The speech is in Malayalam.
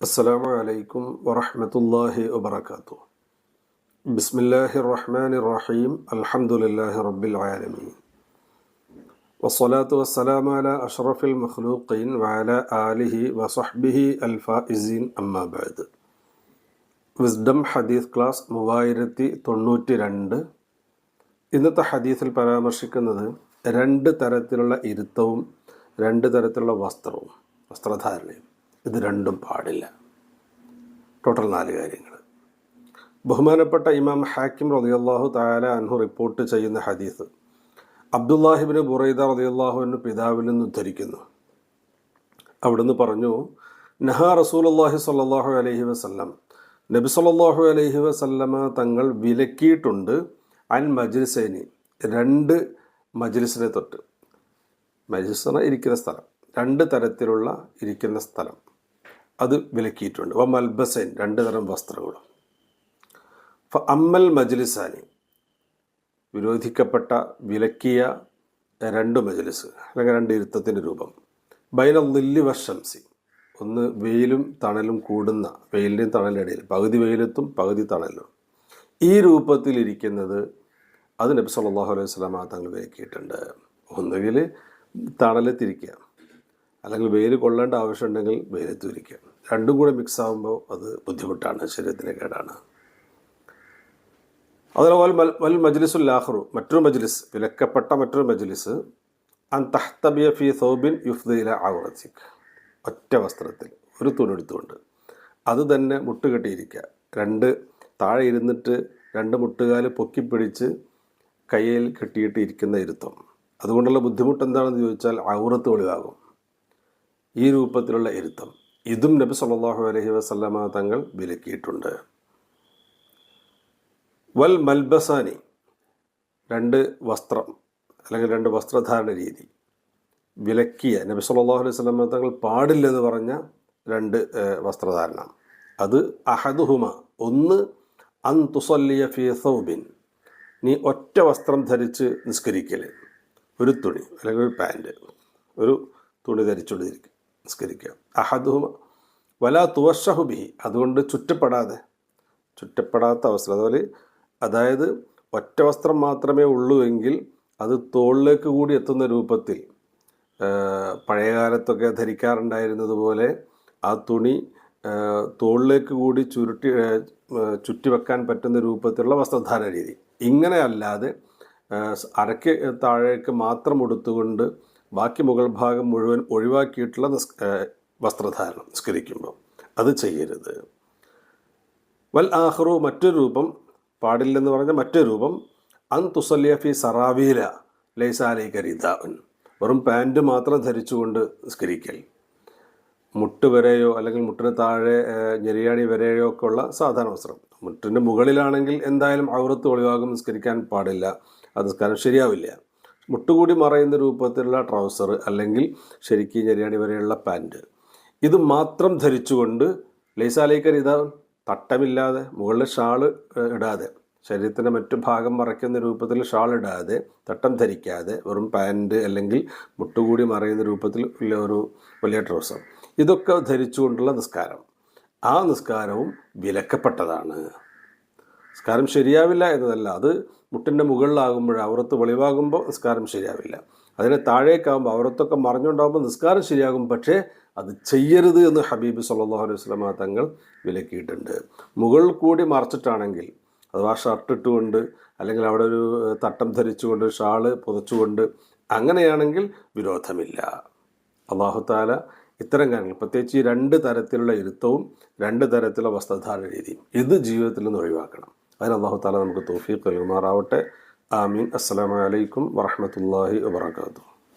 السلام عليكم ورحمة الله وبركاته بسم الله الرحمن الرحيم الحمد لله رب العالمين والصلاة والسلام على أشرف المخلوقين وعلى آله وصحبه الفائزين أما بعد വിസ്ഡം ഹദീസ് ക്ലാസ് മൂവായിരത്തി തൊണ്ണൂറ്റി രണ്ട് ഇന്നത്തെ ഹദീസിൽ പരാമർശിക്കുന്നത് രണ്ട് തരത്തിലുള്ള ഇരുത്തവും രണ്ട് തരത്തിലുള്ള വസ്ത്രവും വസ്ത്രധാരണയും. ഇത് രണ്ടും പാടില്ല. ടോട്ടൽ നാല് കാര്യങ്ങൾ ബഹുമാനപ്പെട്ട ഇമാം ഹാക്കിം റളിയല്ലാഹു താല അൻഹു റിപ്പോർട്ട് ചെയ്യുന്ന ഹദീസ് അബ്ദുല്ലാഹിബിന് ബുറൈദ റളിയല്ലാഹുവിന് പിതാവിൽ നിന്ന് ഉദ്ധരിക്കുന്നു. അവിടുന്ന് പറഞ്ഞു നഹാ റസൂലുള്ളാഹി സ്വല്ലല്ലാഹു അലഹി വസല്ലം. നബി സല്ലാഹു അലഹി വസല്ലമ തങ്ങൾ വിലക്കിയിട്ടുണ്ട് അൻ മജ്ലിസേനി. രണ്ട് മജ്ലിസിനെ തൊട്ട്. എന്ന് ഇരിക്കുന്ന സ്ഥലം. രണ്ട് തരത്തിലുള്ള ഇരിക്കുന്ന സ്ഥലം. അത് വിലക്കിയിട്ടുണ്ട്. വ മൽബസൈൻ രണ്ട് തരം വസ്ത്രങ്ങളും. ഫ അമ്മൽ മജ്ലിസാനി. വിരോധിക്കപ്പെട്ട വിലക്കിയ രണ്ട് മജ്ലിസ് അല്ലെങ്കിൽ രണ്ട് ഇരുത്തത്തിന്റെ രൂപം. ബൈന നെല്ലി വർഷംസി ഒന്ന് വെയിലും തണലും കൂടുന്ന വെയിലിന്റെയും തണലിന്റെ ഇടയിൽ പകുതി വെയിലത്തും പകുതി തണലും ഈ രൂപത്തിലിരിക്കുന്നത് അത് നബി സല്ലല്ലാഹു അലൈഹി സ്വലാമ തങ്ങൾ വിലക്കിയിട്ടുണ്ട്. ഒന്നുകിൽ തണലത്തിരിക്കുക അല്ലെങ്കിൽ വെയിൽ കൊള്ളേണ്ട ആവശ്യമുണ്ടെങ്കിൽ വെയിലത്ത് ഇരിക്കുക. രണ്ടും കൂടെ മിക്സ് ആകുമ്പോൾ അത് ബുദ്ധിമുട്ടാണ് ശരീരത്തിന് കേടാണ്. അതുപോലെ വൽ വൽ മജ്ലിസുൽ ലാഹ്റു മറ്റൊരു മജ്ലിസ് വിലക്കപ്പെട്ട മറ്റൊരു മജ്ലിസ് അൻ തഹ്തബിയ ഫി സൗബിൻ യുഫ്ദീല ആവർത്തിക്ക് ഒറ്റ വസ്ത്രത്തിൽ ഒരു തുണെടുത്തുകൊണ്ട് അത് തന്നെ മുട്ടുകെട്ടിയിരിക്കുക രണ്ട് താഴെ ഇരുന്നിട്ട് രണ്ട് മുട്ടുകാൽ പൊക്കിപ്പിടിച്ച് കയ്യിൽ കെട്ടിയിട്ട് ഇരിക്കുന്ന ഇരുത്തം. അതുകൊണ്ടുള്ള ബുദ്ധിമുട്ട് എന്താണെന്ന് ചോദിച്ചാൽ ഔറത്ത് ഒളിവാകും ഈ രൂപത്തിലുള്ള ഇരുത്തം. ഇതും നബി സല്ലാഹു അലഹി വസല്ലമ തങ്ങൾ വിലക്കിയിട്ടുണ്ട്. വൽ മൽബസാനി രണ്ട് വസ്ത്രം അല്ലെങ്കിൽ രണ്ട് വസ്ത്രധാരണ രീതി. വിലക്കിയ നബി സല്ലാഹു അലൈഹി വസല്ലമ തങ്ങൾ പാടില്ലെന്ന് പറഞ്ഞ രണ്ട് വസ്ത്രധാരണം. അത് അഹദുഹുമ. ഒന്ന് അൻ തുസല്ലിയ ഫി സൗബിൻ. നീ ഒറ്റ വസ്ത്രം ധരിച്ച് നിസ്കരിക്കൽ ഒരു തുണി അല്ലെങ്കിൽ ഒരു പാന്റ് ഒരു തുണി ധരിച്ചുകൊണ്ട് ഇരിക്കുക നിസ്കരിക്കുക. അഹദുഹുമ വല തുവഷഹുബിഹി അതുകൊണ്ട് ചുറ്റപ്പെടാതെ ചുറ്റപ്പെടാത്ത അവസ്ഥ അതുപോലെ അതായത് ഒറ്റ വസ്ത്രം മാത്രമേ ഉള്ളൂ എങ്കിൽ അത് തോളിലേക്ക് കൂടി എത്തുന്ന രൂപത്തിൽ പഴയകാലത്തൊക്കെ ധരിക്കാറുണ്ടായിരുന്നതുപോലെ ആ തുണി തോളിലേക്ക് കൂടി ചുരുട്ടി ചുറ്റി വെക്കാൻ പറ്റുന്ന രൂപത്തിലുള്ള വസ്ത്രധാരണ രീതി ഇങ്ങനെ അല്ലാതെ ആ, അരയ്ക്ക് താഴേക്ക് മാത്രം ഉടുത്തുകൊണ്ട് ബാക്കി മുകൾ ഭാഗം മുഴുവൻ ഒഴിവാക്കിയിട്ടുള്ള വസ്ത്രധാരണം നിസ്കരിക്കുമ്പോൾ അത് ചെയ്യരുത്. വൽ ആഹ്റു മറ്റൊരു രൂപം പാടില്ലെന്ന് പറഞ്ഞ മറ്റൊരു രൂപം അൻ തുസല്ലിയ ഫി സറാവീല ലൈസാലി കരിതാവൻ വെറും പാന്റ് മാത്രം ധരിച്ചുകൊണ്ട് നിസ്കരിക്കൽ. മുട്ട് വരെയോ അല്ലെങ്കിൽ മുട്ടിന് താഴെ ഞെരിയാണി വരെയോ ഒക്കെ ഉള്ള സാധാരണ വസ്ത്രം. മുട്ടിന്റെ മുകളിലാണെങ്കിൽ എന്തായാലും ഔറത്ത് ഒളിവാകും നിസ്കരിക്കാൻ പാടില്ല. അത് ശരിയാവില്ല. മുട്ടുകൂടി മറയുന്ന രൂപത്തിലുള്ള ട്രൗസർ അല്ലെങ്കിൽ ശരിക്കും ഞെരിയാണി വരെയുള്ള പാന്റ്. ഇത് മാത്രം ധരിച്ചുകൊണ്ട് ലൈസാലേക്കർ ഇതാ തട്ടമില്ലാതെ മുകളിൽ ഷാൾ ഇടാതെ ശരീരത്തിന്റെ മറ്റു ഭാഗം മറയ്ക്കുന്ന രൂപത്തിൽ ഷാൾ ഇടാതെ തട്ടം ധരിക്കാതെ വെറും പാന്റ് അല്ലെങ്കിൽ മുട്ടുകൂടി മറയുന്ന രൂപത്തിൽ ഉള്ള ഒരു വലിയ ട്രൗസർ. ഇതൊക്കെ ധരിച്ചുകൊണ്ടുള്ള നിസ്കാരം. ആ നിസ്കാരവും വിലക്കപ്പെട്ടതാണ്. നിസ്കാരം ശരിയാവില്ല എന്നതല്ല. അത് മുട്ടിന്റെ മുകളിലാകുമ്പോൾ അവറത്ത് വെളിവാകുമ്പോൾ നിസ്കാരം ശരിയാവില്ല. അതിനെ താഴേക്കാകുമ്പോൾ അവറത്തൊക്കെ മറിഞ്ഞുണ്ടാകുമ്പോൾ നിസ്കാരം ശരിയാകും. പക്ഷേ അത് ചെയ്യരുത് എന്ന് ഹബീബ് സല്ലല്ലാഹു അലൈഹി സ്വലമ തങ്ങൾ വിലക്കിയിട്ടുണ്ട്. മുകളിൽ കൂടി മറച്ചിട്ടാണെങ്കിൽ അഥവാ ഷർട്ട് ഇട്ടുകൊണ്ട് അല്ലെങ്കിൽ അവിടെ ഒരു തട്ടം ധരിച്ചുകൊണ്ട് ഷാൾ പുതച്ചുകൊണ്ട് അങ്ങനെയാണെങ്കിൽ വിരോധമില്ല. അള്ളാഹുത്താല ഇത്തരം കാര്യങ്ങൾ പ്രത്യേകിച്ച് ഈ രണ്ട് തരത്തിലുള്ള ഇരുത്തവും രണ്ട് തരത്തിലുള്ള വസ്ത്രധാരണ രീതിയും ഇത് ജീവിതത്തിൽ നിന്ന് ഒഴിവാക്കണം. അതിന് അള്ളാഹുത്താല നമുക്ക് തോഫീഖ് നൽകുമാറാവട്ടെ. ആമീൻ. അസ്സലാമലൈക്കും വറഹമത്തല്ലാഹി വാത്തു